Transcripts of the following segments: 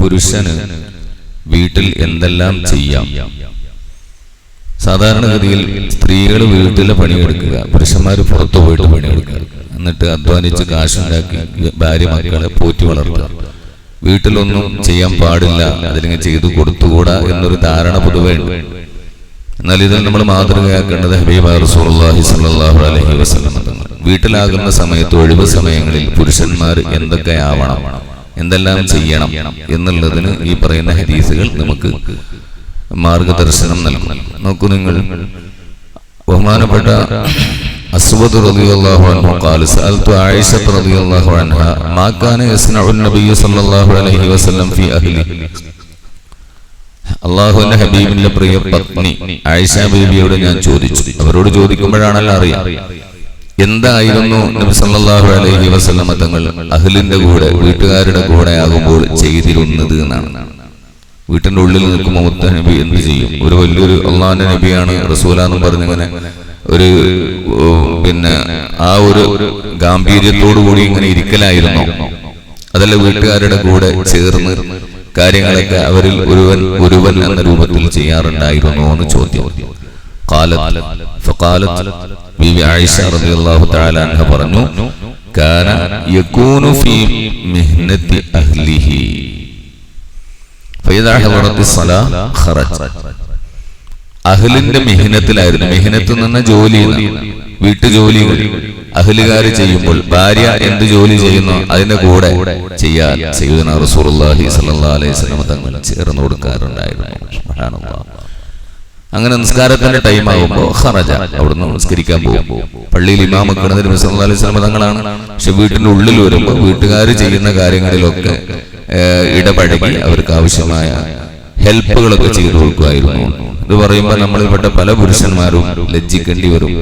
പുരുഷന് വീട്ടിൽ എന്തെല്ലാം ചെയ്യാം? സാധാരണഗതിയിൽ സ്ത്രീകൾ വീട്ടിലെ പണിയെടുക്കുക പുരുഷന്മാർ പുറത്തു പോയിട്ട് പണിയെടുക്കുക. എന്നിട്ട് അധ്വാനിച്ച് കാശുണ്ടാക്കി ഭാര്യ മക്കളെ പോറ്റി വളർത്തുക. വീട്ടിലൊന്നും ചെയ്യാൻ പാടില്ല അതിലിങ്ങനെ ചെയ്തു കൊടുത്തുകൂടാ എന്നൊരു ധാരണ പൊതുവേ എന്നാൽ ഇത് നമ്മൾ മാതൃകയാക്കേണ്ടത് ഹബീബ് വീട്ടിലാകുന്ന സമയത്ത് ഒഴിവ് സമയങ്ങളിൽ പുരുഷന്മാർ എന്തൊക്കെ ആവണം? എന്തെല്ലാം ചെയ്യണം എന്നുള്ളതിന് ഈ പറയുന്ന ഹദീസുകൾ നമുക്ക് മാർഗദർശനം നൽകും നോക്കൂ നിങ്ങൾ ബഹുമാനപ്പെട്ട അസ്വദ് റളിയല്ലാഹു അൻഹു قال سألت عائشة رضي الله عنها ما كان يصنع النبي صلى الله عليه وسلم في أهله അള്ളാഹുവിന്റെ ഹബീബിന്റെ പ്രിയ പത്നി ആയിഷ ബീബിയോട് ഞാൻ ചോദിച്ചു അവരോട് ചോദിക്കുമ്പോഴാണല്ലോ അറിയാം എന്തായിരുന്നു നബി സല്ലല്ലാഹു അലൈഹി വസല്ലമ തങ്ങൾ അഹ്ലിന്റെ കൂടെ വീട്ടുകാരുടെ കൂടെ ആകുമ്പോൾ ചെയ്തിരുന്നത് എന്നാണ്. വീട്ടിന്റെ ഉള്ളിൽ നിൽക്കുമ്പോൾ മുത്ത നബി എന്ത് ചെയ്യും? ഒരു വലിയൊരു അള്ളാഹിന്റെ നബിയാണ് റസൂലാന്നും പറഞ്ഞിങ്ങനെ ഒരു പിന്നെ ആ ഒരു ഗാംഭീര്യത്തോടു കൂടി ഇങ്ങനെ ഇരിക്കലായിരുന്നു. അതല്ല വീട്ടുകാരുടെ കൂടെ ചേർന്ന് കാര്യങ്ങളൊക്കെ അവരിൽ ഒരുവൻ ഒരുവൻ എന്ന രൂപത്തിൽ ചെയ്യാറുണ്ടായിരുന്നു എന്ന് ചോദ്യം. قالت فقالت ബീവി ആയിഷ റളിയല്ലാഹു തആല അൻഹ പറഞ്ഞു കാന യകൂനു ഫീ മിഹ്നതി അഹ്ലിഹി ഫഇദാ ഹളറത്തി സ്വലാ ഖറജ അഹ്ലിന്റെ മിഹിനത്തിലായിരുന്നു മിഹിനത്ത് നിന്ന് ജോലി വീട്ടുജോലികൾ അഹ്ലുകാര് ചെയ്യുമ്പോൾ ഭാര്യ എന്ത് ജോലി ചെയ്യുന്നു അതിന്റെ കൂടെ ചെയ്യാൻ സയ്യിദുനാ റസൂലുള്ളാഹി സ്വല്ലല്ലാഹു അലൈഹി വസല്ലം തങ്ങൾ ചേർന്ന് കൊടുക്കാറുണ്ടായിരുന്നു സുബ്ഹാനല്ലാഹ് അങ്ങനെ നിസ്കാരത്തിന്റെ ടൈം ആകുമ്പോൾ ഖറജ അവിടുന്ന് നിസ്കരിക്കാൻ പോകും. പള്ളിയിൽ ഇമാം വെക്കുന്നത് നബി അലൈഹി തങ്ങളാണ്. പക്ഷെ വീട്ടിന്റെ ഉള്ളിൽ വരുമ്പോൾ വീട്ടുകാർ ചെയ്യുന്ന കാര്യങ്ങളിലൊക്കെ ഇടപഴകി അവർക്ക് ആവശ്യമായ ഹെൽപ്പുകളൊക്കെ ചെയ്തു കൊടുക്കുമായിരുന്നു. ഇത് പറയുമ്പോൾ നമ്മളിൽപ്പെട്ട പല പുരുഷന്മാരും ലജ്ജിക്കേണ്ടി വരും.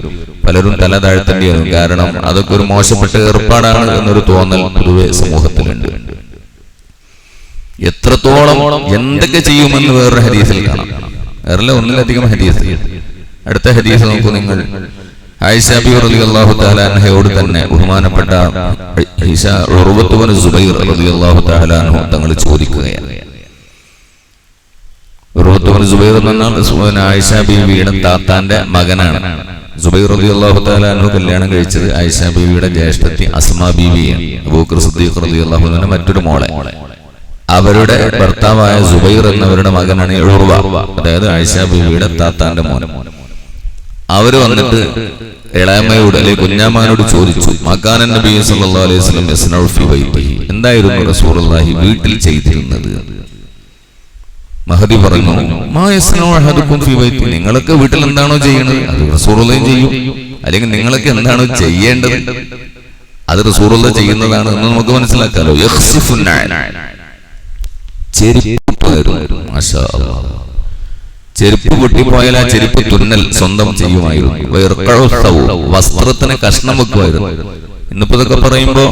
പലരും തല താഴ്ത്തേണ്ടി വരും. കാരണം അതൊക്കെ ഒരു മോശപ്പെട്ട ഏർപ്പാടാണ് എന്നൊരു തോന്നൽ പൊതുവെ സമൂഹത്തിലുണ്ട്. എത്രത്തോളം എന്തൊക്കെ ചെയ്യുമെന്ന് വേറൊരു ഹരീസിൽ കാണാം. വേറെ ഒന്നിലധികം ഹദീസ്. അടുത്ത ഹദീസ് നോക്കൂ നിങ്ങൾ. ആയിഷ ബി റളിയല്ലാഹു തആല അൻഹയോട് തന്നെ ബഹുമാനപ്പെട്ട സുബൈർ തങ്ങൾ ചോദിക്കുകയാണ്. സുബൈർ മകനാണ്. സുബൈർ കല്യാണം കഴിച്ചത് ആയിഷ ബീവിയുടെ ജ്യേഷ്ഠത്തി അസ്മാ ബീവിയാണ്. അബൂബക്കർ സിദ്ദീഖ് മറ്റൊരു മോളെ. അവരുടെ ഭർത്താവായ സുബൈർ എന്നവരുടെ മകനാണ് എഴുറുവ അതായത് ആയിഷ ബീവിയുടെ താത്താന്റെ മോൻ. അവർ വന്നിട്ട് ഇളയമ്മയോട് അല്ലെങ്കിൽ കുഞ്ഞാമാനോട് ചോദിച്ചു മക്കാനൻ നബി അലൈഹി എന്തായിരുന്നു റസൂലുള്ളാഹി വീട്ടിൽ ചെയ്തിരുന്നത്? മഹദി പറഞ്ഞു നിങ്ങളൊക്കെ വീട്ടിൽ എന്താണോ ചെയ്യണത്? അത് റസൂറുള്ളയും ചെയ്യും. അല്ലെങ്കിൽ നിങ്ങളൊക്കെ എന്താണോ ചെയ്യേണ്ടത്? അത് റസൂറുള്ള ചെയ്യുന്നതാണ് എന്ന് നമുക്ക് മനസ്സിലാക്കാലോ. ചെരുപ്പ് പൊട്ടിപ്പോയാൽ ആ ചെരുപ്പ് തുന്നൽ സ്വന്തം ചെയ്യുമായിരുന്നു. വസ്ത്രത്തിന് കഷ്ണം വെക്കുമായിരുന്നു. ഇന്നിപ്പോ ഇതൊക്കെ പറയുമ്പോ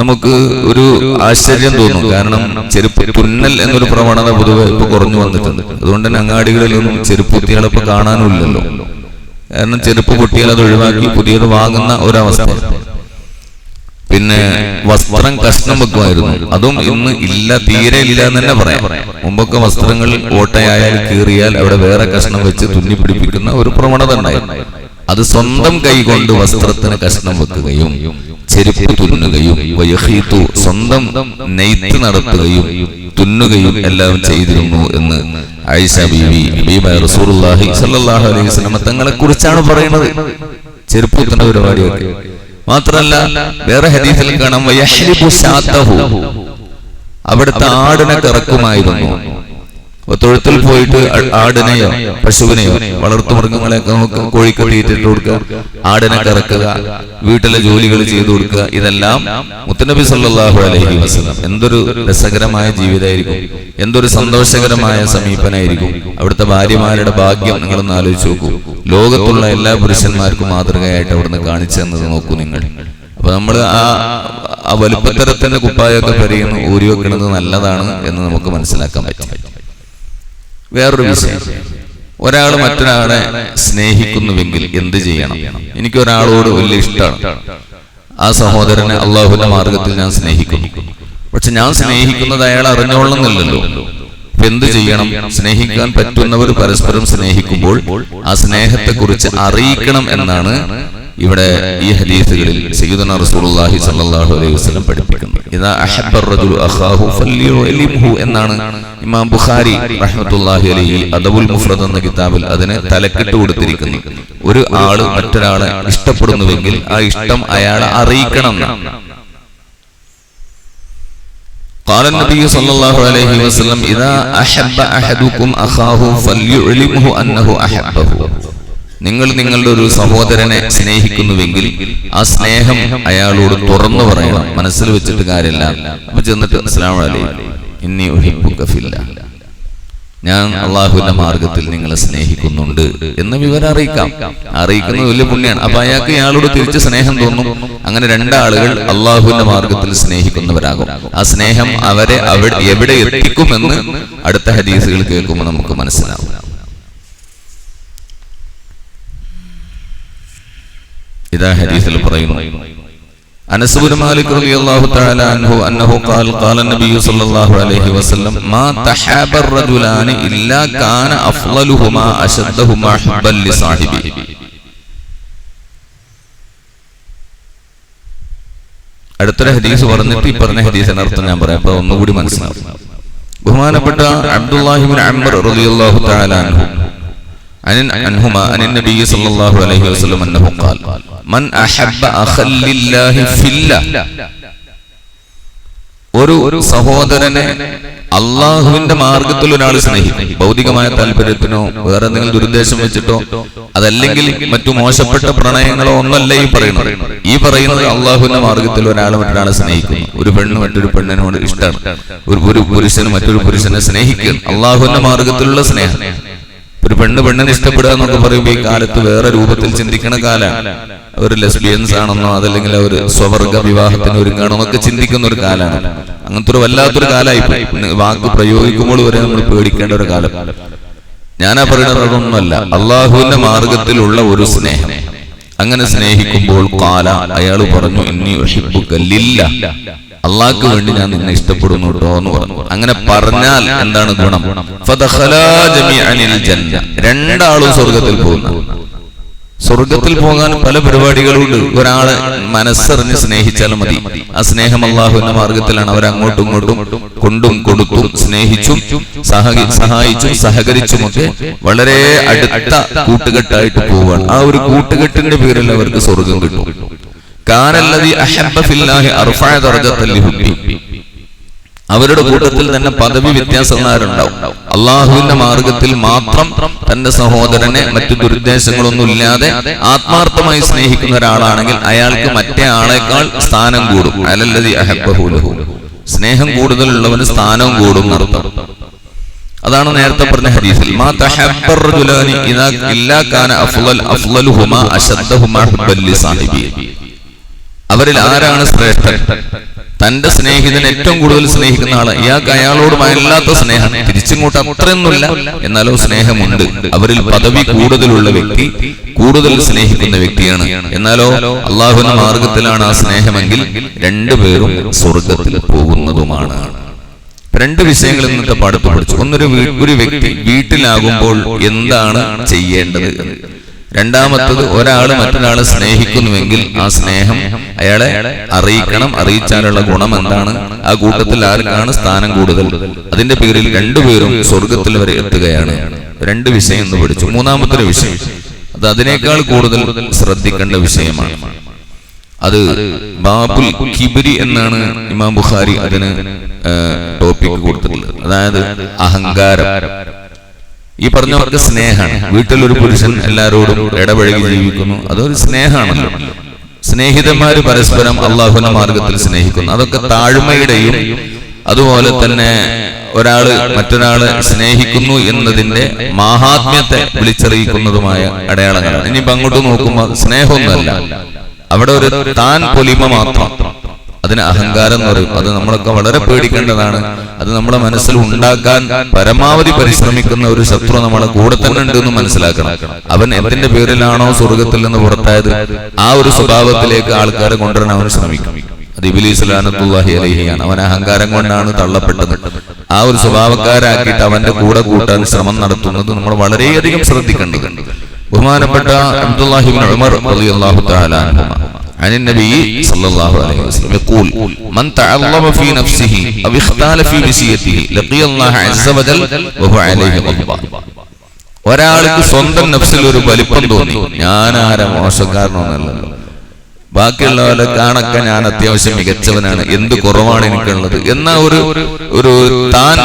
നമുക്ക് ഒരു ആശ്ചര്യം തോന്നും. കാരണം ചെരുപ്പ് തുന്നൽ എന്നൊരു പ്രവണത പൊതുവെ ഇപ്പൊ കുറഞ്ഞു വന്നിട്ടുണ്ട്. അതുകൊണ്ട് തന്നെ അങ്ങാടികളിലൊന്നും ചെരുപ്പ് കുട്ടികളെപ്പോ ഇപ്പൊ കാണാനുമില്ലല്ലോ കാരണം ചെരുപ്പ് പൊട്ടിയാൽ അത് ഒഴിവാക്കി പുതിയത് വാങ്ങുന്ന ഒരവസ്ഥ പിന്നെ വസ്ത്രം കഷ്ണം വെക്കുമായിരുന്നു. അതും ഇന്ന് ഇല്ല തീരെ ഇല്ല എന്ന് തന്നെ പറയാം. മുമ്പൊക്കെ വസ്ത്രങ്ങൾ ഓട്ടയായാൽ കീറിയാൽ അവിടെ വേറെ കഷ്ണം വെച്ച് തുന്നി പിടിപ്പിക്കുന്ന ഒരു പ്രവണത ഉണ്ടായിരുന്നു. അത് സ്വന്തം കൈകൊണ്ട് വസ്ത്രത്തിന് കഷ്ണം വെക്കുകയും ചെരുപ്പ് തുന്നുകയും വയഹീത്തു സ്വന്തം നെയ്ത്ത് നടത്തുകയും തുന്നുകയും എല്ലാം ചെയ്തിരുന്നു എന്ന് ആയിഷ ബീവി അലൈഹി തങ്ങളെ കുറിച്ചാണ് പറയുന്നത്. ചെരുപ്പ് കുത്തുന്ന പരിപാടിയൊക്കെ. മാത്രല്ല വേറെ ഹദീസിൽ കാണാം അവിടുത്തെ ആടിനെ കറക്കുമായിരുന്നു. തൊഴുത്തിൽ പോയിട്ട് ആടിനെയോ പശുവിനെയോ വളർത്തു മൃഗങ്ങളെയൊക്കെ നമുക്ക് കോഴിക്ക് തീറ്റിട്ട് കൊടുക്കുക ആടിനെ കറക്കുക വീട്ടിലെ ജോലികൾ ചെയ്തു കൊടുക്കുക ഇതെല്ലാം മുത്തനബി സല്ലാഹു അലൈഹി വസ്ലം എന്തൊരു രസകരമായ ജീവിതമായിരിക്കും. എന്തൊരു സന്തോഷകരമായ സമീപനായിരിക്കും അവിടുത്തെ ഭാര്യമാരുടെ ഭാഗ്യം നിങ്ങളൊന്ന് ആലോചിച്ച് നോക്കൂ. ലോകത്തുള്ള എല്ലാ പുരുഷന്മാർക്കും മാതൃകയായിട്ട് അവിടുന്ന് കാണിച്ചു തന്നത് നോക്കൂ നിങ്ങൾ. അപ്പൊ നമ്മൾ ആ ആ വലുപ്പത്തരത്തിന്റെ കുപ്പായൊക്കെ പരിയുന്നു ഊരി വെക്കുന്നത് നല്ലതാണ് എന്ന് നമുക്ക് മനസ്സിലാക്കാൻ പറ്റും. വേറൊരു വിഷയം. ഒരാൾ മറ്റൊരാളെ സ്നേഹിക്കുന്നുവെങ്കിൽ എന്ത് ചെയ്യണം? എനിക്ക് ഒരാളോട് വലിയ ഇഷ്ടമാണ്. ആ സഹോദരനെ അള്ളാഹുവിന്റെ മാർഗത്തിൽ ഞാൻ സ്നേഹിക്കുന്നു. പക്ഷെ ഞാൻ സ്നേഹിക്കുന്നത് അയാൾ അറിഞ്ഞോളുന്നില്ലല്ലോ അപ്പൊ എന്ത് ചെയ്യണം? സ്നേഹിക്കാൻ പറ്റുന്നവർ പരസ്പരം സ്നേഹിക്കുമ്പോൾ ആ സ്നേഹത്തെക്കുറിച്ച് അറിയിക്കണം എന്നാണ് ഇവിടെ ഈ ഹദീസുകളിൽ സയ്യിദുന റസൂലുള്ളാഹി സ്വല്ലല്ലാഹു അലൈഹി വസല്ലം പഠിപ്പിക്കുന്നത് ഇദാ അഹബ്ബ അർ-റജുലു അഖാഹു ഫല്യുലിംഹു എന്നാണ് ഇമാം ബുഖാരി റഹ്മത്തുള്ളാഹി അലൈഹി അദബുൽ മുഫ്രദ് എന്ന കിതാബിൽ അതിന് തലക്കെട്ട് കൊടുത്തിരിക്കുന്നു ഒരു ആള് മറ്റൊരാളെ ഇഷ്ടപ്പെടുന്നുവെങ്കിൽ ആ ഇഷ്ടം അയാളെ അറിയിക്കണം എന്നാണ് قال النبي صلى الله عليه وسلم إذا أحب أحدكم أخاه فليعلمه أنه أحبه നിങ്ങൾ നിങ്ങളുടെ ഒരു സഹോദരനെ സ്നേഹിക്കുന്നുവെങ്കിൽ ആ സ്നേഹം അയാളോട് തുറന്നു പറയണം. മനസ്സിൽ വെച്ചിട്ട് കാര്യമില്ല. അപ്പൊ ചെന്നിട്ട് ഫില്ലാ. ഞാൻ അള്ളാഹുവിന്റെ മാർഗത്തിൽ നിങ്ങളെ സ്നേഹിക്കുന്നുണ്ട് എന്ന് വിവരം അറിയിക്കാം. അറിയിക്കുന്നത് വലിയ പുണ്യാണ്. അപ്പൊ അയാൾക്ക് ഇയാളോട് തിരിച്ച് സ്നേഹം തോന്നും. അങ്ങനെ രണ്ടാളുകൾ അള്ളാഹുവിന്റെ മാർഗത്തിൽ സ്നേഹിക്കുന്നവരാകും. ആ സ്നേഹം അവരെ എവിടെ എത്തിക്കുമെന്ന് അടുത്ത ഹദീസുകൾ കേൾക്കുമ്പോൾ നമുക്ക് മനസ്സിലാവും. ഇതാ ഹദീസിൽ പറയുന്നു. അനസ് ബിൻ മാലിക് റളിയല്ലാഹു തആല അൻഹു അന്നഹു ഖാൽ ഖാല നബിയു സ്വല്ലല്ലാഹു അലൈഹി വസല്ലം മാ തഹാബ റജുലാന ഇല്ലാ കാന അഫ്ളലുഹുമാ അശദ്ദഹുമാ ഹുബ്ബൻ ലിസാഹിബി അടുത്തൊരു ഹദീസ് പറഞ്ഞിട്ട് ഈ പറഞ്ഞ ഹദീസിന്റെ അർത്ഥം ഞാൻ പറയാം. അപ്പൊ ഒന്നുകൂടി മനസ്സിലാക്കും ബഹുമാനപ്പെട്ട അബ്ദുല്ലാഹിബിൻ അംബർ റളിയല്ലാഹു തആല അൻഹു അൻഹുമാ അൻ നബിയു സ്വല്ലല്ലാഹു അലൈഹി വസല്ലം അന്നഹു ഖാൽ. മൻ ഒരു ഒരു സഹോദരനെ അള്ളാഹുവിന്റെ മാർഗത്തിൽ ഒരാൾ സ്നേഹിക്കും. ഭൗതികമായ താല്പര്യത്തിനോ വേറെ എന്തെങ്കിലും ദുരുദ്ദേശം വെച്ചിട്ടോ അതല്ലെങ്കിൽ മറ്റു മോശപ്പെട്ട പ്രണയങ്ങളോ ഒന്നല്ല ഈ പറയുന്നത്. ഈ പറയുന്നത് അള്ളാഹുവിന്റെ മാർഗത്തിൽ ഒരാൾ മറ്റൊരാളെ സ്നേഹിക്കുന്നു. ഒരു പെണ്ണ് മറ്റൊരു പെണ്ണിനോട് ഇഷ്ടമാണ് ഒരു ഒരു പുരുഷന് മറ്റൊരു പുരുഷനെ സ്നേഹിക്കുക. അള്ളാഹുവിന്റെ മാർഗത്തിലുള്ള സ്നേഹം. ഒരു പെണ്ണ് പെണ്ണിനെ ഇഷ്ടപ്പെടുക എന്നൊക്കെ പറയുമ്പോൾ ഈ കാലത്ത് വേറെ രൂപത്തിൽ ചിന്തിക്കുന്ന കാലമാണ്. അവർ ലെസ്ബിയൻസ് ആണെന്നോ അതല്ലെങ്കിൽ അവർ സ്വവർഗ വിവാഹത്തിന് ഒരുങ്ങാണോ എന്നൊക്കെ ചിന്തിക്കുന്ന ഒരു കാലമാണ് അങ്ങനത്തെ ഒരു വല്ലാത്തൊരു കാലമായി വാക്ക് പ്രയോഗിക്കുമ്പോൾ വരെ നമ്മൾ പേടിക്കേണ്ട ഒരു കാലം. ഞാനാ പറയുന്നത് അതൊന്നുമല്ല. അള്ളാഹുവിന്റെ മാർഗത്തിലുള്ള ഒരു സ്നേഹം. അങ്ങനെ സ്നേഹിക്കുമ്പോൾ കാല അയാൾ പറഞ്ഞു എന്നീ കല്ലില്ല അള്ളാഹ്ക്ക് വേണ്ടി ഞാൻ നിന്നെ ഇഷ്ടപ്പെടുന്നു കേട്ടോ എന്ന് പറഞ്ഞു. അങ്ങനെ പറഞ്ഞാൽ എന്താണ് ഗുണം? രണ്ടാളും സ്വർഗത്തിൽ പോകുന്നു. സ്വർഗത്തിൽ പോകാൻ പല പരിപാടികളുണ്ട്. ഒരാളെ മനസ്സറിഞ്ഞ് സ്നേഹിച്ചാൽ മതി. ആ സ്നേഹം അള്ളാഹുവിന്റെ മാർഗത്തിലാണ് അവർ അങ്ങോട്ടും ഇങ്ങോട്ടും കൊണ്ടും കൊടുത്തും സ്നേഹിച്ചും സഹായിച്ചും സഹകരിച്ചും ഒക്കെ വളരെ അടുത്ത കൂട്ടുകെട്ടായിട്ട് പോവാണ് ആ ഒരു കൂട്ടുകെട്ടിന്റെ പേരിൽ അവർക്ക് സ്വർഗം കിട്ടും. കാനല്ലതി അഹബ്ബ ഫില്ലാഹി അർഫഅ ദറജത്തൽ ലിഹുബ്ബി അവരുടെ കൂട്ടത്തിൽ തന്നെ പദവി വ്യത്യാസക്കാരുണ്ടാവും അള്ളാഹുവിന്റെ മാർഗത്തിൽ മാത്രം തന്റെ സഹോദരനെ മറ്റു ദുരുദ്ദേശങ്ങളൊന്നും ഇല്ലാതെ ആത്മാർത്ഥമായി സ്നേഹിക്കുന്ന ഒരാളാണെങ്കിൽ അയാൾക്ക് മറ്റേ ആളെക്കാൾ സ്ഥാനം കൂടും. അലല്ലതി അഹബ്ബഹുലഹു സ്നേഹം കൂടുതലുള്ളവന് സ്ഥാനവും കൂടും നടത്തും അതാണ് നേരത്തെ പറഞ്ഞ ഹദീസിൽ. മാ ഇദാ ഇല്ലാ കാന അഫ്ളൽ അഫ്ളലുഹുമാ അശദ്ദഹുമാ ഹുബ്ബൻ ലിസാഹിബി അവരിൽ ആരാണ് ശ്രേഷ്ഠൻ? തന്റെ സ്നേഹിതൻ ഏറ്റവും കൂടുതൽ സ്നേഹിക്കുന്ന ആൾ. ഇയാൾക്ക് അയാളോട് വല്ലാത്ത സ്നേഹം. തിരിച്ചിങ്ങോട്ട് അത്രയൊന്നുമില്ല. എന്നാലോ സ്നേഹമുണ്ട്. അവരിൽ പദവി കൂടുതലുള്ള വ്യക്തി കൂടുതൽ സ്നേഹിക്കുന്ന വ്യക്തിയാണ്. എന്നാലോ അള്ളാഹുവിന്റെ മാർഗത്തിലാണ് ആ സ്നേഹമെങ്കിൽ രണ്ടുപേരും സ്വർഗത്തിൽ പോകുന്നതുമാണ്. രണ്ട് വിഷയങ്ങൾ ഇന്നത്തെ പാടത്ത് പഠിച്ചു. ഒന്നൊരു ഒരു വ്യക്തി വീട്ടിലാകുമ്പോൾ എന്താണ് ചെയ്യേണ്ടത്. രണ്ടാമത്തത് ഒരാൾ മറ്റൊരാളെ സ്നേഹിക്കുന്നുവെങ്കിൽ ആ സ്നേഹം അയാളെ അറിയിക്കണം അറിയിച്ചാലുള്ള ഗുണം എന്താണ്? ആ കൂട്ടത്തിൽ ആർക്കാണ് സ്ഥാനം കൂടുതൽ? അതിന്റെ പേരിൽ രണ്ടുപേരും സ്വർഗത്തിൽ വരെ എത്തുകയാണ്. രണ്ട് വിഷയം എന്ന് പഠിച്ചു. മൂന്നാമത്തെ വിഷയം. അത് അതിനേക്കാൾ കൂടുതൽ ശ്രദ്ധിക്കേണ്ട വിഷയമാണ്. അത് ബാബുൽ കിബിരി എന്നാണ് ഇമാം ബുഖാരി അതിന് ടോപ്പിക് കൊടുത്തിട്ടുള്ളത്. അതായത് അഹങ്കാരം. ഈ പറഞ്ഞവർക്ക് സ്നേഹമാണ്. വീട്ടിൽ ഒരു പുരുഷൻ എല്ലാരോടും ഇടപഴകി ജീവിക്കുന്നു. അതൊരു സ്നേഹമാണല്ലോ. സ്നേഹിതന്മാര് പരസ്പരം അള്ളാഹുന മാർഗത്തിൽ സ്നേഹിക്കുന്നു. അതൊക്കെ താഴ്മയുടെയും അതുപോലെ തന്നെ ഒരാൾ മറ്റൊരാൾ സ്നേഹിക്കുന്നു എന്നതിന്റെ മാഹാത്മ്യത്തെ വിളിച്ചറിയിക്കുന്നതുമായ അടയാളങ്ങളാണ്. ഇനിയിപ്പോ അങ്ങോട്ട് നോക്കുമ്പോൾ സ്നേഹമൊന്നുമല്ല. അവിടെ ഒരു താൻ പൊലിമ മാത്രം. അതിന് അഹങ്കാരം എന്ന് പറയും. അത് നമ്മളൊക്കെ വളരെ പേടിക്കേണ്ടതാണ്. അത് നമ്മുടെ മനസ്സിൽ ഉണ്ടാക്കാൻ പരമാവധി പരിശ്രമിക്കുന്ന ഒരു ശത്രു നമ്മളെ കൂടെ തന്നെ ഉണ്ട് എന്ന് മനസ്സിലാക്കണം. അവൻ എന്തിന്റെ പേരിലാണോ സ്വർഗത്തിൽ നിന്ന് പുറത്തായത്? ആ ഒരു സ്വഭാവത്തിലേക്ക് ആൾക്കാരെ കൊണ്ടുവരാൻ അവൻ ശ്രമിക്കും. അത് ഇബിലീസ് അലഹിയാണ് അവൻ അഹങ്കാരം കൊണ്ടാണ് തള്ളപ്പെട്ടത്. ആ ഒരു സ്വഭാവക്കാരാക്കിയിട്ട് അവന്റെ കൂടെ കൂട്ടാൻ ശ്രമം നടത്തുന്നത് നമ്മൾ വളരെയധികം ശ്രദ്ധിക്കേണ്ടതുണ്ട്. ബഹുമാനപ്പെട്ട അബ്ദുല്ലാഹിബിൻ ഉമർ തആല അൻഹുമ. عن النبي صلى الله عليه وسلم يقول من تعظم في نفسه أو اختال في نسيته لقي الله عز وجل وهو عليه غضبان ഒരാൾക്ക് സ്വന്തം നഫ്സിൽ ഒരു വലിപ്പം തോന്നി ഞാൻ ആരാ മോശക്കാരനൊന്നല്ലല്ലോ ബാക്കിയുള്ളവരെ കാണൊക്കെ ഞാൻ അത്യാവശ്യം മികച്ചവനാണ് എന്ത് കുറവാണ് എനിക്കുള്ളത് എന്ന ഒരു ഒരു താൻ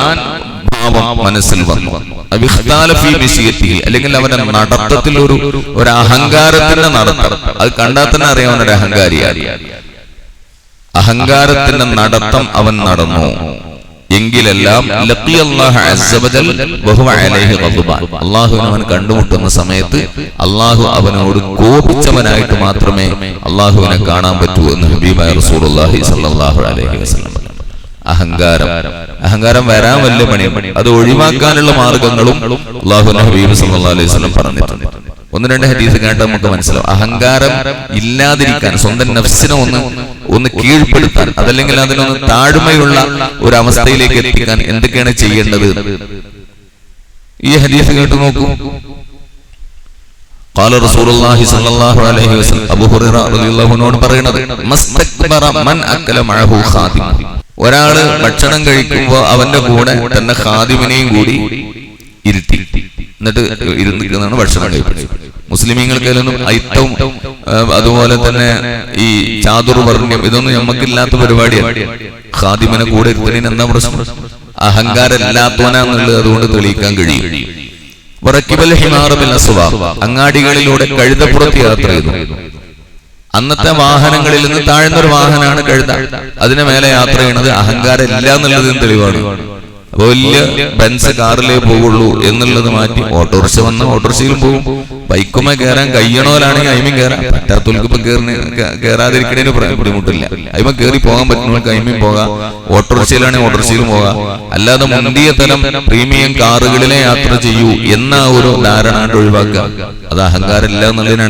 ഭാവം മനസ്സിൽ വന്നു. അല്ലെങ്കിൽ അവന്റെ നടത്തത്തിൽ ഒരു ഒരു അഹങ്കാരത്തിന്റെ നടത്തം. അത് കണ്ടാൽ തന്നെ അറിയാം അവനൊരു അഹങ്കാരിയാണ്. അഹങ്കാരത്തിന്റെ നടത്തം അവൻ നടന്നു. എങ്കിലെല്ലാം കണ്ടുമുട്ടുന്ന സമയത്ത് അള്ളാഹു അവനോട് കോപിച്ചവനായിട്ട് മാത്രമേ അള്ളാഹുവിനെ കാണാൻ പറ്റൂ എന്ന് ഹബീബായ സ്വല്ലല്ലാഹു അലൈഹി വസല്ലം അഹങ്കാരം അഹങ്കാരം വരാൻ വലിയ പണി അത് ഒഴിവാക്കാനുള്ള മാർഗങ്ങളും അള്ളാഹു ഹബീബ് സല്ലല്ലാഹു അലൈഹി വസല്ലം പറഞ്ഞിട്ടുണ്ട് ഒന്ന് രണ്ട് ഹദീസ് കേട്ടാൽ നമുക്ക് മനസ്സിലാവും അഹങ്കാരം ഇല്ലാതിരിക്കാൻ സ്വന്തം നഫ്സിനെ ഒന്ന് ഒന്ന് കീഴ്പ്പെടുത്താൻ അതല്ലെങ്കിൽ അതിനൊന്ന് താഴ്മയുള്ള ഒരു അവസ്ഥയിലേക്ക് എത്തിക്കാൻ എന്തൊക്കെയാണ് ചെയ്യേണ്ടത് ഈ ഹദീസ് കേട്ട് നോക്കൂ قال رسول الله صلى الله عليه وسلم അബൂ ഹുറൈറ റളിയല്ലാഹു അൻഹു പറയുന്നത് മസ്തക്ബറ മൻ അക്കല മഅഹു ഖാദിം ഒരാൾ ഭക്ഷണം കഴിക്കുമ്പോൾ അവന്റെ കൂടെ തന്റെ ഹാദിമിനെയും കൂടി ഇരുത്തി. എന്നിട്ട് ഇരുന്നിരിക്കുന്നതാണ് ഭക്ഷണം കഴിക്കുന്നത് മുസ്ലിമീങ്ങൾക്കതിലൊന്നും ഐത്തവും ആ, അതുപോലെ തന്നെ ഈ ചാതുർവർണ്യം ഇതൊന്നും നമുക്കില്ലാത്ത പരിപാടിയാണ്. ഹാദിമിനെ കൂടെ ഇരുത്തലിന് എന്താ പ്രശ്നം? അഹങ്കാരമില്ലാത്തവനാന്നുള്ളത് അതുകൊണ്ട് തെളിയിക്കാൻ കഴിയും. അങ്ങാടികളിലൂടെ കഴുതപ്പുറത്ത് യാത്ര ചെയ്തു. അന്നത്തെ വാഹനങ്ങളിൽ നിന്ന് താഴ്ന്നൊരു വാഹനമാണ് കഴുത. അതിന് മേലെ യാത്ര ചെയ്യണത് അഹങ്കാരം ഇല്ല എന്നുള്ളതിന് തെളിവാണ് വലിയ ബെൻസ് കാറിലേ പോകുള്ളൂ എന്നുള്ളത് മാറ്റി ഓട്ടോറിക്ഷ വന്ന ഓട്ടോറിക്ഷയിലും പോകും ബൈക്കുമേ കയറാൻ കഴിയണോലാണെങ്കിൽ അയിമയും കയറാം. പറ്റാത്തവർക്ക് ഇപ്പൊ കയറി കയറാതിരിക്കണേന് ബുദ്ധിമുട്ടില്ല. അയിമ കയറി പോകാൻ പറ്റുന്നവർക്ക് അയിമയും പോകാം. ഓട്ടോറിക്ഷയിലാണെങ്കിൽ ഓട്ടോറിക്ഷയിലും പോകാം. അല്ലാതെ മുന്തിയ തലം പ്രീമിയം കാറുകളിലെ യാത്ര ചെയ്യൂ എന്ന ഒരു ധാരണ ഒഴിവാക്കുക. അത് അഹങ്കാരമില്ല എന്നുള്ളതിന്.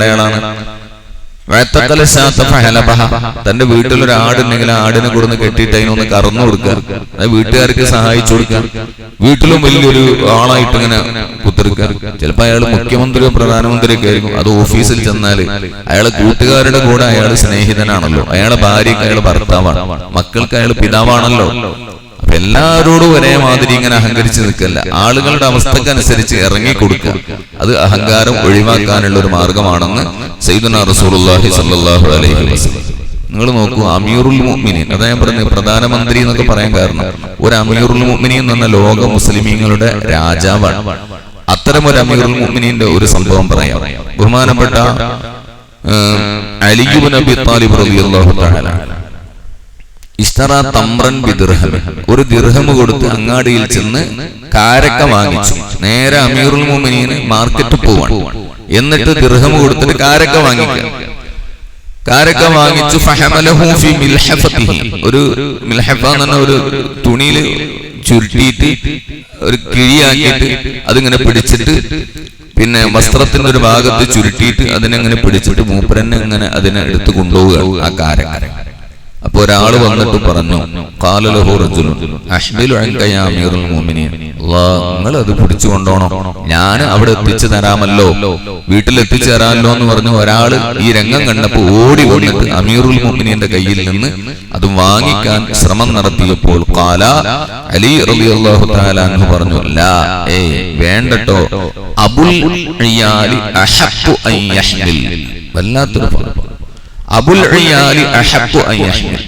തന്റെ വീട്ടിൽ ഒരു ആടുണ്ടെങ്കിൽ ആടിനെ കൊടുന്ന് കെട്ടിയിട്ട് അതിനൊന്ന് കറന്നു കൊടുക്കുക. വീട്ടുകാർക്ക് സഹായിച്ചു കൊടുക്കുക. വീട്ടിലും വലിയൊരു ആളായിട്ട് ഇങ്ങനെ കുത്തിരിക്കുക. ചിലപ്പോ അയാൾ മുഖ്യമന്ത്രിയോ പ്രധാനമന്ത്രിയോ ഒക്കെ ആയിരിക്കും. അത് ഓഫീസിൽ ചെന്നാൽ അയാളെ കൂട്ടുകാരുടെ കൂടെ അയാൾ സ്നേഹിതനാണല്ലോ. അയാളെ ഭാര്യക്ക് അയാൾ ഭർത്താവാണ്. മക്കൾക്ക് അയാൾ പിതാവാണല്ലോ. അപ്പൊ ഒരേ മാതിരി ഇങ്ങനെ അഹങ്കരിച്ച് നിൽക്കല്ല. ആളുകളുടെ അവസ്ഥക്കനുസരിച്ച് ഇറങ്ങി കൊടുക്കുക. അത് അഹങ്കാരം ഒഴിവാക്കാനുള്ള ഒരു മാർഗമാണെന്ന് സൈദുന റസൂലുള്ളാഹി സ്വല്ലല്ലാഹു അലൈഹി നിങ്ങൾ നോക്കൂ അമീറുൽ മുഅ്മിനീൻ അതാ ഞാൻ പറഞ്ഞത് പ്രധാനമന്ത്രി എന്നൊക്കെ പറയാൻ കാരണം ഒരു അമീറുൽ മുഅ്മിനീൻ എന്ന് പറഞ്ഞ ലോക മുസ്ലിമീങ്ങളുടെ രാജാവാണ്. അത്തരം ഒരു അമീറുൽ മുഅ്മിനീന്റെ ഒരു സംഭവം പറയാം. ബഹുമാനപ്പെട്ട അലിയുബ് നബി താലിബ് റളിയല്ലാഹു തആല. ഇഷ്ടറ തമ്രൻ ബിദിർഹം. ഒരു ദിർഹം കൊടുത്ത് അങ്ങാടിയിൽ ചെന്ന് കാരക്ക വാങ്ങിച്ചു. നേരെ അമീറുൽ മുഅ്മിനീന് മാർക്കറ്റ് പോവാണ്. എന്നിട്ട് ദിർഹം കൊടുത്തിട്ട് കാരക്ക വാങ്ങിക്കുക. കാരക്ക വാങ്ങിച്ചു ഒരു മിൽഹഫ എന്ന് പറഞ്ഞ ഒരു തുണിയിൽ ചുരുട്ടിയിട്ട് ഒരു കിഴിയാക്കിയിട്ട് അതിങ്ങനെ പിടിച്ചിട്ട് പിന്നെ വസ്ത്രത്തിന്റെ ഒരു ഭാഗത്ത് ചുരുട്ടിയിട്ട് അതിനെങ്ങനെ പിടിച്ചിട്ട് മൂപ്പരനെ ഇങ്ങനെ അതിനെ എടുത്തു കൊണ്ടുപോവുക ആ കാരക്ക. അപ്പൊ ഒരാൾ വന്നിട്ട് പറഞ്ഞു നിങ്ങൾ അത് പിടിച്ചു കൊണ്ടോണോ. ഞാൻ അവിടെ എത്തിച്ചു തരാമല്ലോ. വീട്ടിൽ എത്തിച്ചു തരാമല്ലോ എന്ന് പറഞ്ഞു ഒരാൾ ഈ രംഗം കണ്ടപ്പോ ഓടി വന്നിട്ട് അമീറുൽ മുഅ്മിനീന്റെ കയ്യിൽ നിന്ന് അത് വാങ്ങിക്കാൻ ശ്രമം നടത്തിയപ്പോൾ കാല അലി റബി അള്ളാഹു എന്ന് പറഞ്ഞു ലാ ഏയ് വേണ്ടട്ടോ. അബുൽ വല്ലാത്തൊരു അബുൽ അൻ യഹ്മിൽ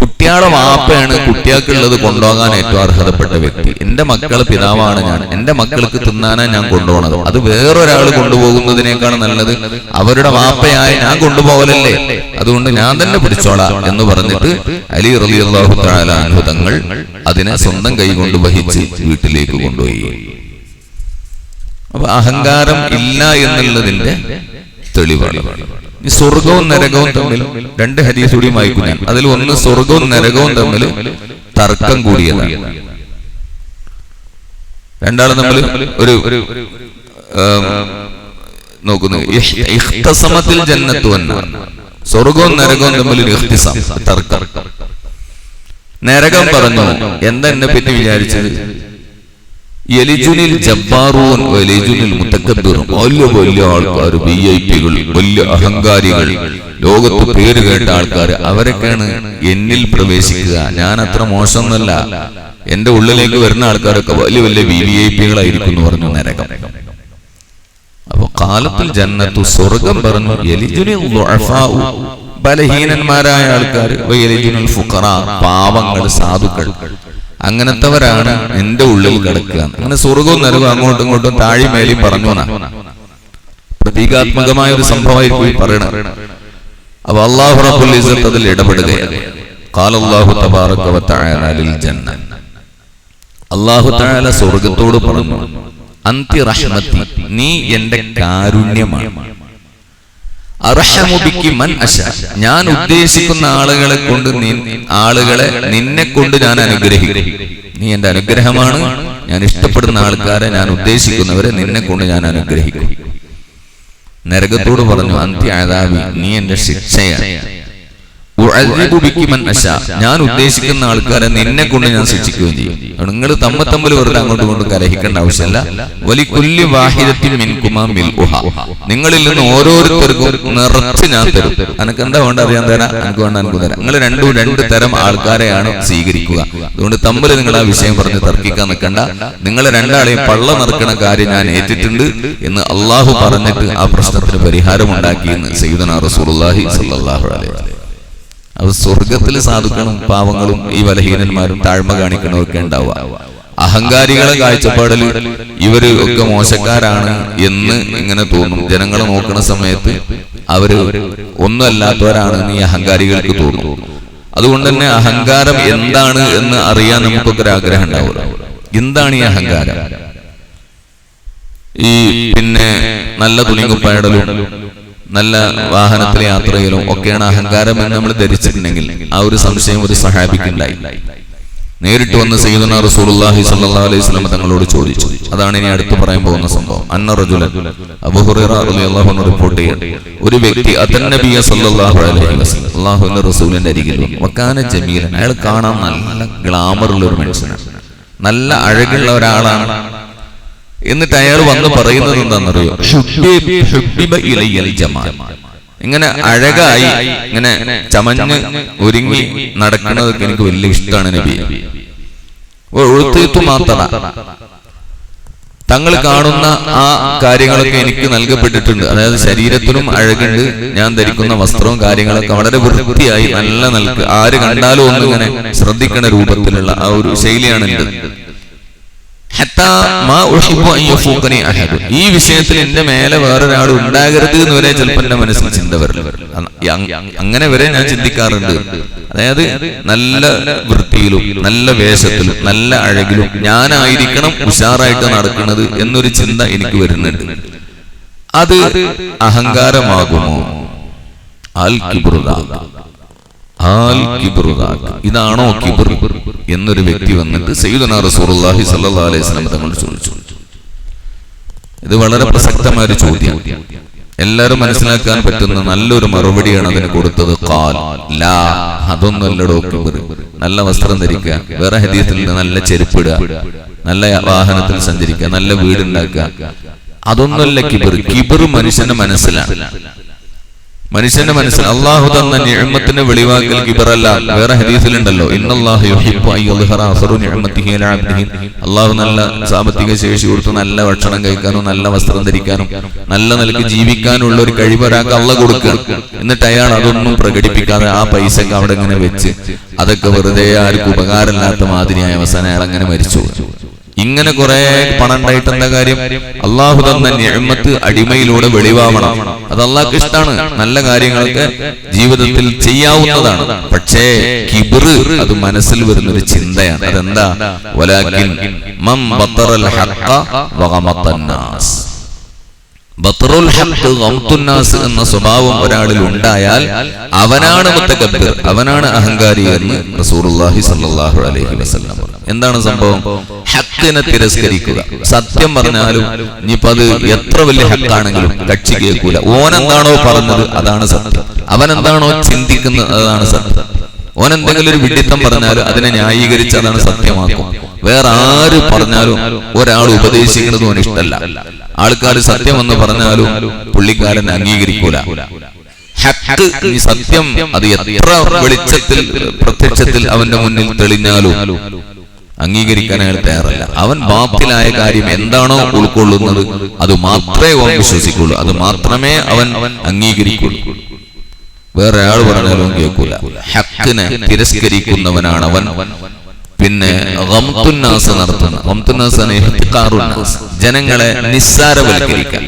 കുട്ടിയാളെ വാപ്പയാണ് കുട്ടികൾക്കുള്ളത് കൊണ്ടുപോകാൻ ഏറ്റവും അർഹതപ്പെട്ട വ്യക്തി. എന്റെ മക്കളെ പിതാവാണ് ഞാൻ. എന്റെ മക്കൾക്ക് തിന്നാനാ ഞാൻ കൊണ്ടുപോകണത് അത് വേറൊരാൾ കൊണ്ടുപോകുന്നതിനേക്കാൾ നല്ലത് അവരുടെ വാപ്പയായി ഞാൻ കൊണ്ടുപോകലല്ലേ? അതുകൊണ്ട് ഞാൻ തന്നെ പിടിച്ചോളാം എന്ന് പറഞ്ഞിട്ട് അലി തആല തങ്ങൾ അതിനെ സ്വന്തം കൈ കൊണ്ട് വഹിച്ച് വീട്ടിലേക്ക് കൊണ്ടുപോയി. അപ്പൊ അഹങ്കാരം ഇല്ല എന്നുള്ളതിന്റെ തെളിവാണ്. ഈ സ്വർഗവും നരകവും തമ്മിൽ രണ്ട് ഹദീസ് കൂടി വായിക്കും ഞാൻ അതിൽ ഒന്ന് സ്വർഗവും നരകവും തമ്മിൽ തർക്കം കൂടിയതാണ്. രണ്ടാളും നമ്മൾ ഒരു നോക്കുന്നു. ഇഹ്തസമത്തിൽ ജന്നത്തു സ്വർഗവും നരകവും തമ്മിൽ ഒരു തർക്കം. നരകം പറഞ്ഞു എന്താ എന്നെ പറ്റി വിചാരിച്ചത്? എലിജുനിൽ ജബ്ബാറൂൻ എലിജുനിൽ മുത്തക്കബീറും വലിയ വലിയ ആൾക്കാർ വി ഐ പികൾ വലിയ അഹങ്കാരികൾ. ലോകത്ത് പേര് കേട്ട ആൾക്കാർ അവരൊക്കെയാണ് എന്നിൽ പ്രവേശിക്കുക. ഞാൻ അത്ര മോശമൊന്നല്ല. എന്റെ ഉള്ളിലേക്ക് വരുന്ന ആൾക്കാരൊക്കെ വലിയ വലിയ വി ഐ പികളായിരിക്കും എന്ന് പറഞ്ഞു നരകം. അപ്പൊ കാലത്തിൽ ജന്നത്തു സ്വർഗം പറഞ്ഞു എലിജുനിൽ ബലഹീനന്മാരായ ആൾക്കാർ പാവങ്ങൾ സാധുക്കൾ. അങ്ങനത്തെവരാണ് എന്റെ ഉള്ളിൽ കിടക്കുക അങ്ങനെ സ്വർഗവും നരകവും അങ്ങോട്ടും ഇങ്ങോട്ടും താഴി മേലി പറഞ്ഞു എന്നാ. പ്രതീകാത്മകമായ ഒരു സംഭവമായിരിക്കും ഈ പറയണത് അപ്പൊ അള്ളാഹു റബ്ബുൽ ഇസ്സത്ത് അതിൽ ഇടപെടുകയാണ് قال الله تبارك وتعالى للجنة അള്ളാഹു തആല സ്വർഗത്തോട് പറഞ്ഞു അന്തി റഹ്മത്തി നീ എന്റെ കാരുണ്യമാണ് മൻ അശ. ഞാൻ ഉദ്ദേശിക്കുന്ന ആളുകളെ കൊണ്ട് ആളുകളെ നിന്നെ കൊണ്ട് ഞാൻ അനുഗ്രഹിക്കും. നീ എന്റെ അനുഗ്രഹമാണ്. ഞാൻ ഇഷ്ടപ്പെടുന്ന ആൾക്കാരെ ഞാൻ ഉദ്ദേശിക്കുന്നവരെ നിന്നെ കൊണ്ട് ഞാൻ അനുഗ്രഹിക്കും. നരകത്തോട് പറഞ്ഞു അന്ത്യ ആദാവി നീ എന്റെ ശിക്ഷയാണ്. ഞാൻ ഉദ്ദേശിക്കുന്ന ആൾക്കാരെ നിന്നെ കൊണ്ട് ഞാൻ ശിക്ഷിക്കുകയും ചെയ്യും. നിങ്ങൾ തമ്മ തമ്മിൽ വെറുതെ അങ്ങോട്ട് കൊണ്ട് കലഹിക്കേണ്ട ആവശ്യമല്ല. മിൻകുമാ മിൽഉഹ. നിങ്ങളിൽ നിന്ന് ഓരോരുത്തർക്കും നിറച്ച് ഞാൻ തരും. എനിക്ക് എന്താ വേണ്ട അറിയാൻ തരാം? എനിക്ക് വേണ്ട എനിക്ക് തരാം. നിങ്ങൾ രണ്ടും രണ്ട് തരം ആൾക്കാരെയാണ് സ്വീകരിക്കുക. അതുകൊണ്ട് തമ്മിൽ നിങ്ങൾ ആ വിഷയം പറഞ്ഞ് തർക്കിക്കാൻ നിൽക്കണ്ട. നിങ്ങൾ രണ്ടാളെയും പള്ള നിറക്കണ കാര്യം ഞാൻ ഏറ്റിട്ടുണ്ട് എന്ന് അള്ളാഹു പറഞ്ഞിട്ട് ആ പ്രശ്നത്തിന് പരിഹാരമുണ്ടാക്കി എന്ന് സയ്യിദുനാ റസൂലുള്ളാഹി സ്വല്ലല്ലാഹു അലൈഹി വസല്ലം. അത് സ്വർഗത്തിൽ സാധുക്കളും പാവങ്ങളും ഈ ബലഹീനന്മാരും താഴ്മ കാണിക്കണമൊക്കെ ഉണ്ടാവുക. അഹങ്കാരികളെ കാഴ്ചപ്പാടിൽ ഇവർ ഒക്കെ മോശക്കാരാണ് എന്ന് ഇങ്ങനെ തോന്നും. ജനങ്ങളെ നോക്കുന്ന സമയത്ത് അവർ ഒന്നുമല്ലാത്തവരാണ് ഈ അഹങ്കാരികൾക്ക് തോന്നും. അതുകൊണ്ട് തന്നെ അഹങ്കാരം എന്താണ് എന്ന് അറിയാൻ നമുക്കൊക്കെ ഒരു ആഗ്രഹം ഉണ്ടാവുക. എന്താണ് ഈ അഹങ്കാരം? ഈ പിന്നെ നല്ല തുണികുപ്പായിടലും നല്ല വാഹനത്തിൽ യാത്ര ചെയ്യലും ഒക്കെയാണ് അഹങ്കാരം എന്ന് നമ്മൾ ധരിച്ചിട്ടുണ്ടെങ്കിൽ ആ ഒരു സംശയം ഒരു സഹാബിക്കുണ്ടായി നേരിട്ട് വന്ന് സയ്യിദുന റസൂലുള്ളാഹി സ്വല്ലല്ലാഹു അലൈഹി വസല്ലം തങ്ങളോട് ചോദിച്ചു. അതാണ് ഇനി അടുത്ത് പറയാൻ പോകുന്ന സംഭവം. അന്ന റജുല അബൂ ഹുറൈറ റളിയല്ലാഹു അൻഹു റിപ്പോർട്ട് ചെയ്യുന്നു ഒരു വ്യക്തി അതൻ നബിയ സ്വല്ലല്ലാഹു അലൈഹി വസല്ലം അല്ലാഹുവിന്റെ റസൂലിന്റെ അരികിൽ വന്നു. വക്കാന അയാൾ കാണാൻ നല്ല ഗ്ലാമർ ഉള്ള ഒരു മനുഷ്യനാണ്. നല്ല അഴകുള്ള ഒരാളാണ്. എന്നിട്ട് അയാൾ വന്ന് പറയുന്നത് എന്താണെന്നറിയോ? ഇങ്ങനെ അഴകായി ഇങ്ങനെ ചമഞ്ഞ് ഒരുങ്ങി നടക്കുന്നതൊക്കെ എനിക്ക് വലിയ ഇഷ്ടമാണ് നബി ഒഴുത്തീത്തു മാത്രം തങ്ങൾ കാണുന്ന ആ കാര്യങ്ങളൊക്കെ എനിക്ക് നൽകപ്പെട്ടിട്ടുണ്ട്. അതായത് ശരീരത്തിനും അഴകുണ്ട് ഞാൻ ധരിക്കുന്ന വസ്ത്രവും കാര്യങ്ങളൊക്കെ വളരെ വൃത്തിയായി നല്ല നൽകുക ആര് കണ്ടാലും ഒന്നും ഇങ്ങനെ ശ്രദ്ധിക്കുന്ന രൂപത്തിലുള്ള ആ ഒരു ശൈലിയാണ് എന്റെ ഈ വിഷയത്തിൽ എന്റെ മേലെ വേറൊരാൾ ഉണ്ടാകരുത് എന്ന് വരെ ചിലപ്പോൾ എന്റെ മനസ്സിൽ ചിന്ത വരും അങ്ങനെ വരെ ഞാൻ ചിന്തിക്കാറുണ്ട്. അതായത് നല്ല വൃത്തിയിലും നല്ല വേഷത്തിലും നല്ല അഴകിലും ഞാനായിരിക്കണം ഉഷാറായിട്ട് നടക്കുന്നത് എന്നൊരു ചിന്ത എനിക്ക് വരുന്നുണ്ട്. അത് അഹങ്കാരമാകുമോ? ആൽ കിബ്റുദാഖ്. ഇതാണോ എന്നൊരു വ്യക്തി വന്നിട്ട് സയ്യിദുനാ സ്വല്ലല്ലാഹു അലൈഹി ചോദിച്ചു. ഇത് വളരെ പ്രസക്തമായ ഒരു ചോദ്യം. എല്ലാവരും മനസ്സിലാക്കാൻ പറ്റുന്ന നല്ലൊരു മറുപടിയാണ് അതിന് കൊടുത്തത് കാൽ ലാ അതൊന്നല്ലടോ നല്ല വസ്ത്രം ധരിക്കുക വേറെ ഹൃദയത്തിൽ നല്ല ചെരുപ്പിടുക നല്ല വാഹനത്തിൽ സഞ്ചരിക്കുക നല്ല വീടുണ്ടാക്കുക. അതൊന്നല്ല കിബർ. കിബർ മനുഷ്യന്റെ മനസ്സിലാണ്. മനുഷ്യന്റെ മനസ്സിൽ അള്ളാഹു തന്ന നിഅമത്തിന് വെളിവാക്കൽ കിബറല്ല. വേറെ ഹദീസിലുണ്ടല്ലോ. അള്ളാഹു നല്ല സാമ്പത്തിക ശേഷി കൊടുത്ത് നല്ല ഭക്ഷണം കഴിക്കാനും നല്ല വസ്ത്രം ധരിക്കാനും നല്ല നിലയ്ക്ക് ജീവിക്കാനുള്ള ഒരു കഴിവ് ഒരാൾക്ക് അള്ള കൊടുക്കുക. എന്നിട്ട് അയാൾ അതൊന്നും പ്രകടിപ്പിക്കാതെ ആ പൈസക്ക് അവിടെ ഇങ്ങനെ വെച്ച്. അതൊക്കെ വെറുതെ ആർക്കും ഉപകാരമില്ലാത്ത മാതിരിയായ അവസാനം അയാൾ അങ്ങനെ മരിച്ചു. ഇങ്ങനെ കുറെ പണം ഉണ്ടായിട്ട് കാര്യം അള്ളാഹു തന്ന നിഅമത്ത് അടിമയിലൂടെ വെളിവാവണം. അത് അള്ളാഹ്ക്ക് ഇഷ്ടമാണ് നല്ല കാര്യങ്ങളൊക്കെ ജീവിതത്തിൽ ചെയ്യാവുന്നതാണ്. പക്ഷേ കിബിറ് അത് മനസ്സിൽ വരുന്ന ഒരു ചിന്തയാണ്. അതെന്താ? മം ബത്തറൽ ഹഖ ഗംതുന്നാസ് എന്ന സ്വഭാവം ഒരാളിൽ ഉണ്ടായാൽ അവനാണ് മുത്തകബ്ബിർ അവനാണ് അഹങ്കാരി എന്ന് റസൂലുള്ളാഹി സ്വല്ലല്ലാഹു അലൈഹി വസല്ലം എന്താണ് സംഭവം? ഹഖ് ഹക്കിനെ തിരസ്കരിക്കുക. സത്യം പറഞ്ഞാലും ഇനിയിപ്പോ അത് എത്ര വലിയ ഹക്കാണെങ്കിലും കക്ഷി കേൾക്കൂല. ഓനെന്താണോ പറഞ്ഞത് അതാണ് സത്യം. അവൻ എന്താണോ ചിന്തിക്കുന്നത് അതാണ് സത്യം. ഓൻ എന്തെങ്കിലും ഒരു വിഡിത്തം പറഞ്ഞാലും അതിനെ ന്യായീകരിച്ച് അതാണ് സത്യമാക്കും. വേറെ ആര് പറഞ്ഞാലും ഒരാൾ ഉപദേശിക്കുന്നത് ഓന് ഇഷ്ടല്ല. ആൾക്കാർ സത്യം എന്ന് പറഞ്ഞാലും പുള്ളിക്കാരൻ അംഗീകരിക്കൂല. ഈ സത്യം അത് എത്ര വെളിച്ചത്തിൽ പ്രത്യക്ഷത്തിൽ അവന്റെ മുന്നിൽ തെളിഞ്ഞാലും അംഗീകരിക്കാൻ അയാൾ തയ്യാറല്ല. അവൻ ബാത്തിലായ കാര്യം എന്താണോ ഉൾക്കൊള്ളുന്നത് അത് മാത്രമേ അവൻ വിശ്വസിക്കുള്ളൂ. അത് മാത്രമേ അവൻ അംഗീകരിക്കുള്ളൂ. വേറെ ആൾ പറഞ്ഞാലും കേൾക്കൂല. ഹക്കിനെ തിരസ്കരിക്കുന്നവനാണ് അവൻ. പിന്നെ റംതുന്നാസ് നടത്തുന്ന ജനങ്ങളെ നിസ്സാരവൽക്കരിക്കാൻ.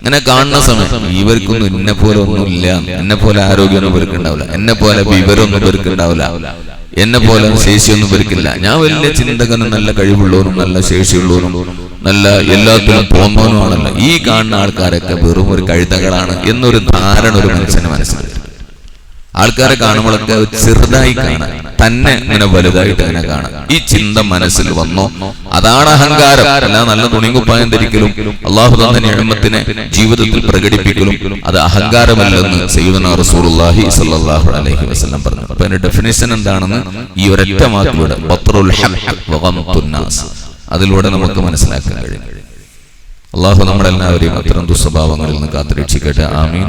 അങ്ങനെ കാണുന്ന സമയം ഇവർക്കൊന്നും എന്നെ പോലെ ഒന്നുമില്ല. എന്നെ പോലെ ആരോഗ്യമൊന്നും ഇവർക്ക് ഉണ്ടാവില്ല എന്നെ പോലെ വിവരമൊന്നും ഇവർക്ക് ഉണ്ടാവില്ല എന്നെ പോലെ ശേഷിയൊന്നും ഇവർക്കില്ല ഞാൻ വലിയ ചിന്തകനും നല്ല കഴിവുള്ളവനും നല്ല ശേഷിയുള്ളവനും നല്ല എല്ലാത്തിനും തോന്നവനുമാണല്ലോ ഈ കാണുന്ന ആൾക്കാരൊക്കെ വെറും ഒരു കഴുതകളാണ് എന്നൊരു ധാരണ ഒരു മനുഷ്യന് മനസ്സിലായി. ആൾക്കാരെ കാണുമ്പോഴൊക്കെ ചെറുതായി കാണാൻ തന്നെ ഇങ്ങനെ വലുതായിട്ട് അങ്ങനെ കാണാം. ഈ ചിന്ത മനസ്സിൽ വന്നോ? അതാണ് അഹങ്കാരം. അല്ല നല്ല തുണിങ്കുപ്പായം ധരിക്കലും അള്ളാഹു തന്ന ജീവിതത്തിൽ പ്രകടിപ്പിക്കലും അത് അഹങ്കാരമല്ലെന്ന് സയ്യിദുന റസൂലുള്ളാഹി അലൈഹി വസല്ലം പറഞ്ഞു. അപ്പൊ അതിന്റെ ഡെഫിനേഷൻ എന്താണെന്ന് ഈ ഒരൊറ്റ വാക്കിലൂടെ അതിലൂടെ നമുക്ക് മനസ്സിലാക്കാൻ കഴിയും. അള്ളാഹു നമ്മളെല്ലാവരെയും അത്തരം ദുസ്വഭാവങ്ങളിൽ നിന്ന് കാത്തിരക്ഷിക്കട്ടെ. ആമീൻ.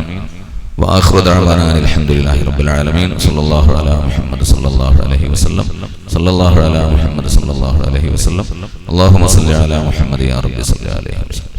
واخر دعوانا ان الحمد لله رب العالمين صلى الله على محمد صلى الله عليه وسلم صلى الله على محمد صلى الله عليه وسلم اللهم صل على محمد يا رب صل عليه وسلم